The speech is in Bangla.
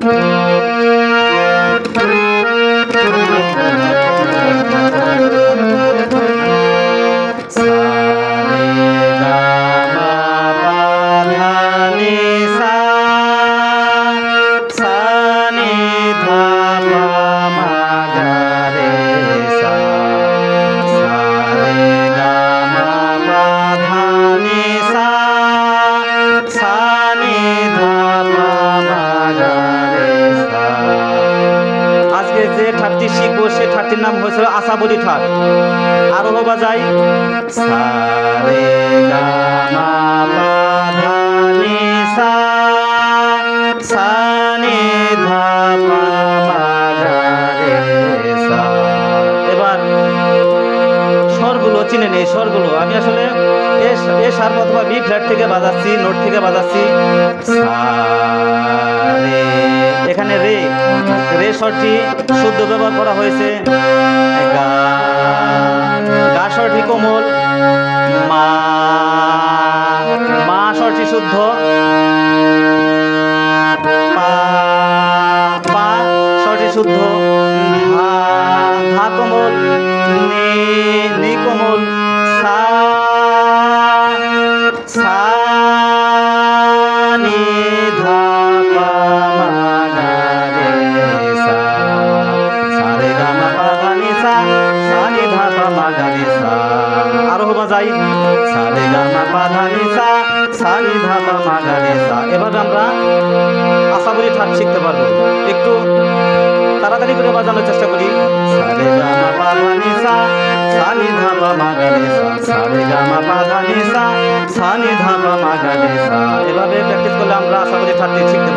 Mm-hmm. আজকে যে ঠাটটি শিখব, সে ঠাটটির নাম হয়েছিল আশাবলী ঠাট। আরও বাজাই সা রে গা মা পা সা সা নি ধা পা মা গা রে সা এবার স্বরগুলো। আমি আসলে এ সার অথবা বি ফ্ল্যাট থেকে বাজাচ্ছি, নোট থেকে বাজাচ্ছি। এখানে রে রে স্বরটি শুদ্ধ ব্যবহার করা হয়েছে। গা স্বরটি কোমল, মা মা স্বরটি শুদ্ধ। পা স্বরটি শুদ্ধ। ধা কোমল কোমল, সা সা মা গা রে সা আরও বাজাই সা রে গা মা পা নি সা সা নি পা মা গা রে সা আমরা আশা করি ঠাট শিখতে পারব। একটু তাড়াতাড়ি করে বাজানোর চেষ্টা করি। সারে গামা পাধা নিসা সানি ধাপা মাগা নিসা এভাবে প্র্যাকটিস করলে আমরা আশা করি ঠাটটি শিখতে